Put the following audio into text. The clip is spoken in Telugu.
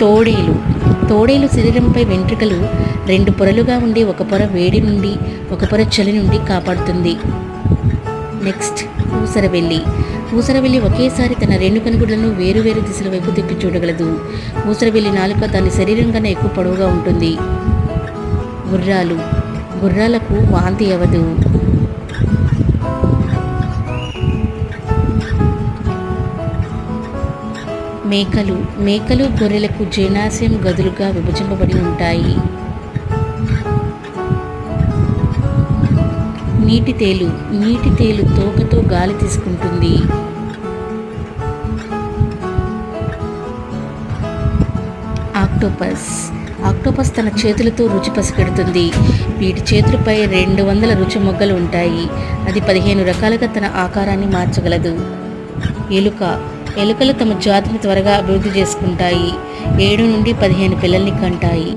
తోడేలు. తోడేలు శరీరంపై వెంట్రుకలు రెండు పొరలుగా ఉండి ఒక పొర వేడి నుండి ఒక పొర చలి నుండి కాపాడుతుంది. నెక్స్ట్ ఊసరవెల్లి. ఊసరవెల్లి ఒకేసారి తన రెండు కనుగుడ్లను వేరువేరు దిశల వైపు తిప్పి చూడగలదు. ఊసరవెల్లి నాలుక దాని శరీరం కన్నా ఎక్కువ పొడవుగా ఉంటుంది. గుర్రాలు. గుర్రాలకు వాంతి అవ్వదు. మేకలు. మేకలు గొర్రెలకు జీర్ణాశయం గదులుగా విభజింపబడి ఉంటాయి. నీటి తేలు. నీటి తేలు తోకతో గాలి తీసుకుంటుంది. ఆక్టోపస్. ఆక్టోపస్ తన చేతులతో రుచి పసిగడుతుంది. వీటి చేతులపై రెండు వందల రుచి మొగ్గలు ఉంటాయి. అది పదిహేను రకాలుగా తన ఆకారాన్ని మార్చగలదు. ఎలుక. ఎలుకలు తమ జాతిని త్వరగా అభివృద్ధి చేసుకుంటాయి. ఏడు నుండి పదిహేను పిల్లల్ని కంటాయి.